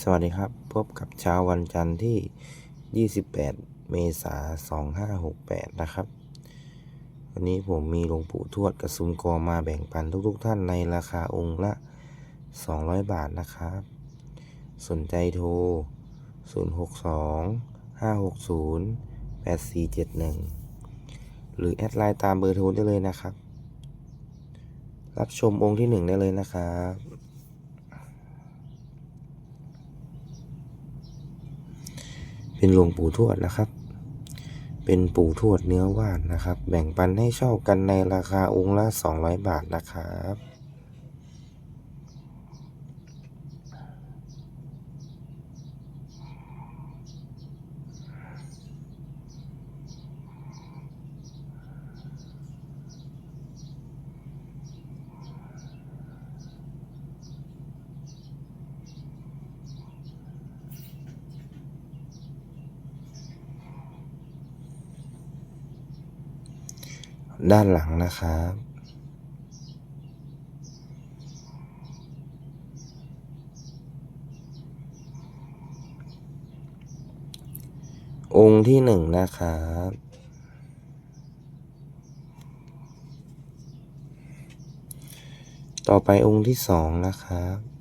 สวัสดีครับ พบกับเช้าวันจันทร์ที่ 28 เมษายน 2568 นะครับ วันนี้ผมมีหลวงปู่ทวดกับซุมกอมาแบ่งปันทุกๆท่านในราคาองค์ละ 200 บาทนะครับ สนใจโทร 062 560 8471 หรือแอดไลน์ตามเบอร์โทรได้เลยนะครับ รับชมองค์ที่ 1 ได้เลยนะครับ เป็นหลวงปู่ทวดนะครับ เป็นปู่ทวดเนื้อว่านนะครับ แบ่งปันให้เช่ากันในราคาองค์ละ 200 บาทนะครับ ด้านหลังนะครับ องค์ที่หนึ่งนะครับต่อไปองค์ที่สองนะครับ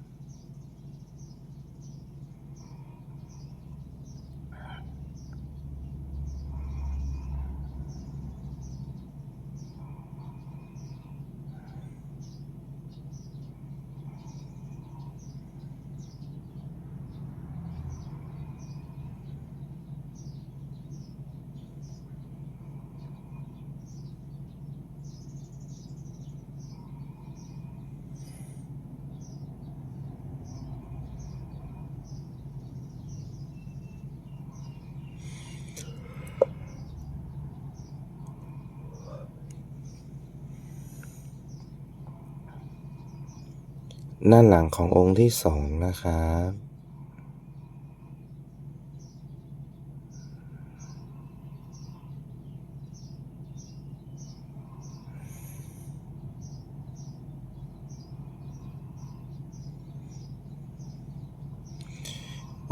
ด้านหลังขององค์ที่สองนะครับ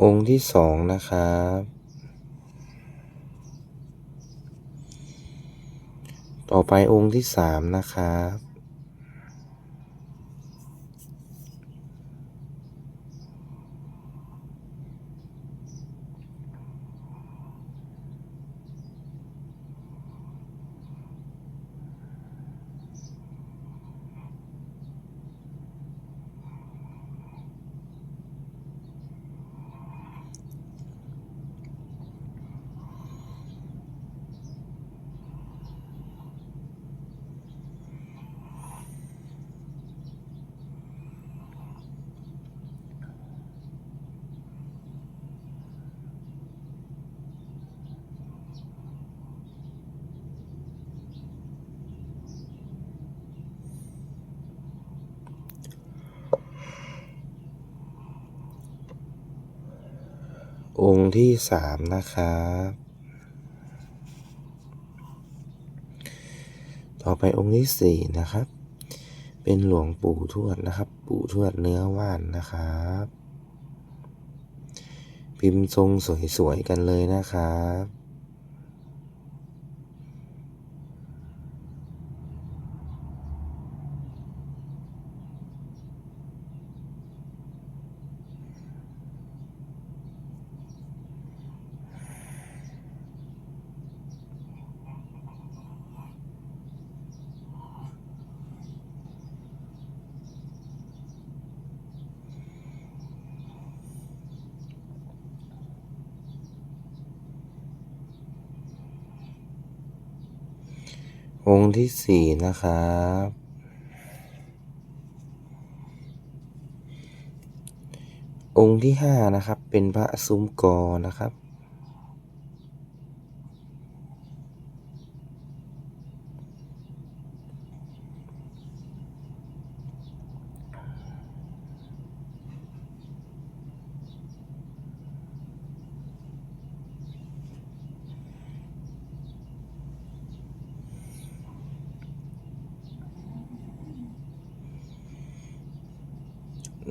องค์ที่สองนะครับ ต่อไปองค์ที่สามนะครับ องค์ที่สามนะครับ ต่อไปองค์ที่สี่นะครับ เป็นหลวงปู่ทวดนะครับ ปู่ทวดเนื้อว่านนะครับ พิมพ์ทรงสวยๆกันเลยนะครับ องค์ที่สี่นะครับ องค์ที่ห้านะครับ เป็นพระซุ้มกอนะครับ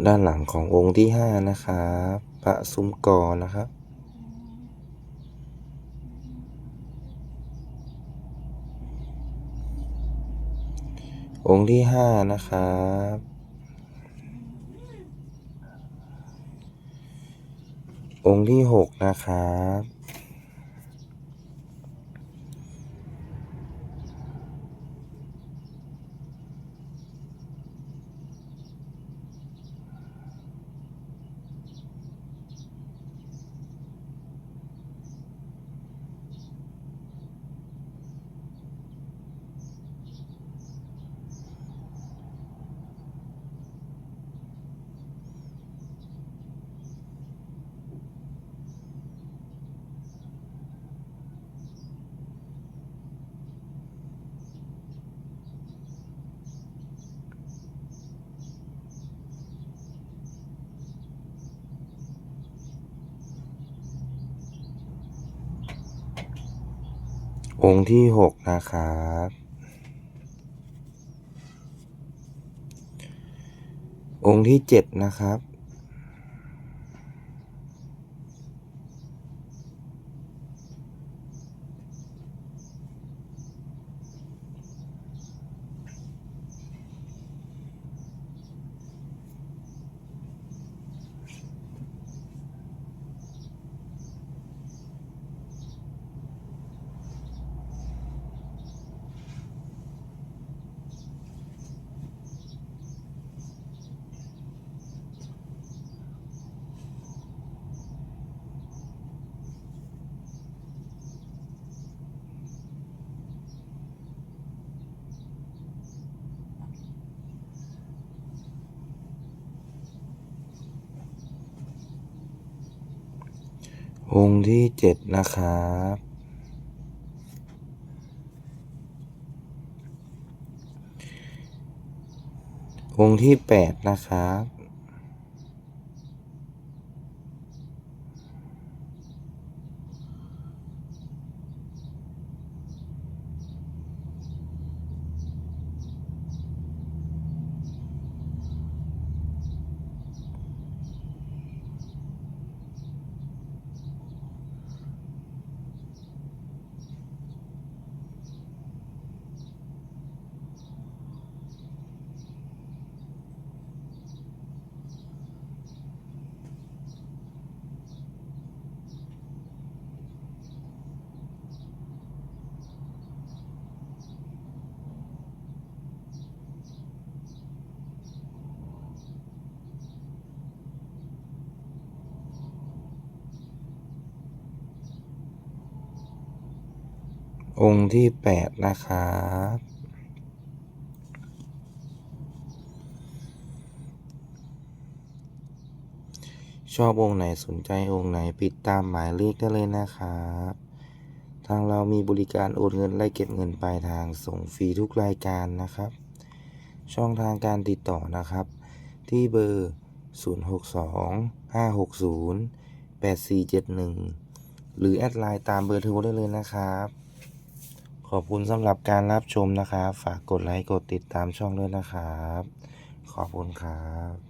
ด้านหลังขององค์ที่ห้านะครับพระซุ้มกอนะครับ องค์ที่ห้านะครับ องค์ที่หกนะครับ องค์ที่หกนะครับ องค์ที่เจ็ดนะครับ องค์ที่เจ็ดนะครับ องค์ที่แปดนะครับ องค์ที่แปดนะครับชอบองค์ไหนสนใจองค์ไหนปิดตามหมายเลขได้เลยนะครับ ทางเรามีบริการโอนเงินและเก็บเงินปลายทางส่งฟรีทุกรายการนะครับ ช่องทางการติดต่อนะครับ ที่เบอร์ 062 560 8471 หรือแอดไลน์ตามเบอร์โทรได้เลยนะครับ ขอบคุณสำหรับการรับชมนะครับ ฝากกดไลค์ กดติดตามช่องด้วยนะครับ ขอบคุณครับ